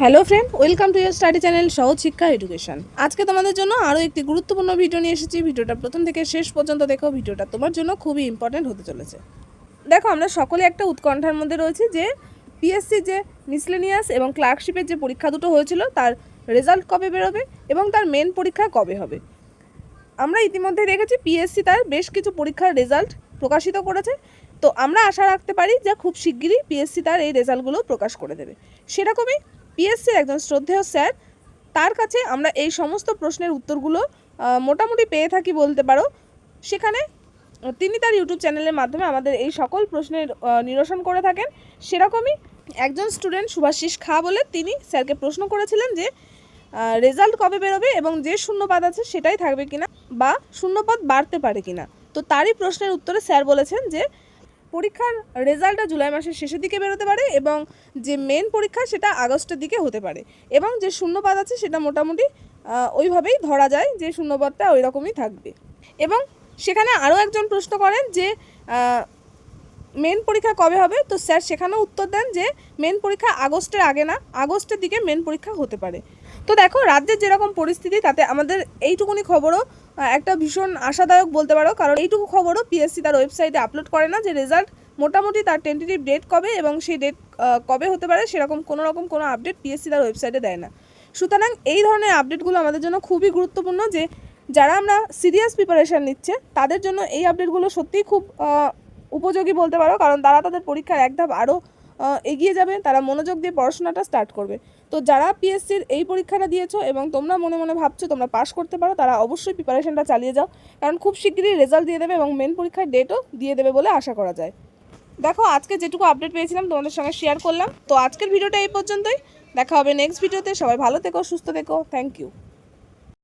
Hello friend welcome to year study channel সহজ শিক্ষা education আজকে তোমাদের জন্য আরও একটি গুরুত্বপূর্ণ ভিডিও নিয়ে এসেছি। ভিডিওটা প্রথম থেকে শেষ পর্যন্ত দেখো। ভিডিওটা তোমার জন্য খুবই ইম্পর্ট্যান্ট হতে চলেছে। দেখো, আমরা সকলে একটা উৎকণ্ঠার মধ্যে রয়েছি যে পিএসসি যে মিসলেনিয়াস এবং ক্লার্কশিপের যে পরীক্ষা দুটো হয়েছিল, তার রেজাল্ট কবে বেরোবে এবং তার মেন পরীক্ষা কবে হবে? আমরা ইতিমধ্যে দেখেছি পিএসসি তার বেশ কিছু পরীক্ষার রেজাল্ট প্রকাশিত করেছে। তো আমরা আশা রাখতে পারি যে খুব শিগগিরই পিএসসি তার এই রেজাল্টগুলো প্রকাশ করে দেবে। সেরকমই পিএসসির একজন শ্রদ্ধেয় স্যার, তার কাছে আমরা এই সমস্ত প্রশ্নের উত্তরগুলো মোটামুটি পেয়ে থাকি বলতে পারো। সেখানে তিনি তার ইউটিউব চ্যানেলের মাধ্যমে আমাদের এই সকল প্রশ্নের নিরসন করে থাকেন। সেরকমই একজন স্টুডেন্ট সুভাষিস খা বলে তিনি স্যারকে প্রশ্ন করেছিলেন যে রেজাল্ট কবে বেরোবে এবং যে শূন্যপাদ আছে সেটাই থাকবে কিনা বা শূন্যপদ বাড়তে পারে কিনা। তো তারই প্রশ্নের উত্তরে স্যার বলেছেন যে পরীক্ষার রেজাল্টটা জুলাই মাসের শেষের দিকে বেরোতে পারে এবং যে মেন পরীক্ষা সেটা আগস্টের দিকে হতে পারে এবং যে শূন্যপাদ আছে সেটা মোটামুটি ওইভাবেই ধরা যায় যে শূন্যপদটা ওই রকমই থাকবে। এবং সেখানে আরও একজন প্রশ্ন করেন যে মেন পরীক্ষা কবে হবে? তো স্যার সেখানেও উত্তর দেন যে মেন পরীক্ষা আগস্টের আগে না, আগস্টের দিকে মেন পরীক্ষা হতে পারে। তো দেখো, রাজ্যের যেরকম পরিস্থিতি তাতে আমাদের এইটুকুনি খবরও একটা ভীষণ আশাদায়ক বলতে পারো, কারণ এইটুকু খবরও পিএসসি তার ওয়েবসাইটে আপলোড করে না যে রেজাল্ট মোটামুটি তার টেন্টেটিভ ডেট কবে এবং সেই ডেট কবে হতে পারে সেরকম কোনো রকম কোনো আপডেট পিএসসি তার ওয়েবসাইটে দেয় না। সুতরাং এই ধরনের আপডেটগুলো আমাদের জন্য খুবই গুরুত্বপূর্ণ যে যারা আমরা সিরিয়াস প্রিপারেশান নিচ্ছে, তাদের জন্য এই আপডেটগুলো সত্যিই খুব উপযোগী বলতে পারো, কারণ তারা তাদের পরীক্ষার এক ধাপ আরও এগিয়ে যাবে, তারা মনোযোগ দিয়ে পড়াশোনাটা স্টার্ট করবে। তো যারা পিএসসির এই পরীক্ষাটা দিয়েছ এবং তোমরা মনে মনে ভাবছ তোমরা পাস করতে পারো, তারা অবশ্যই প্রিপারেশনটা চালিয়ে যাও। কারণ খুব শিগগিরই রেজাল্ট দিয়ে দেবে এবং মেন পরীক্ষার ডেটও দিয়ে দেবে বলে আশা করা যায়। দেখো, আজকে যেটুকু আপডেট পেয়েছিলাম, তোমাদের সঙ্গে শেয়ার করলাম। তো আজকের ভিডিওটা এই পর্যন্তই। দেখা হবে নেক্সট ভিডিওতে সবাই ভালো থেকো, সুস্থ থেকো। Thank you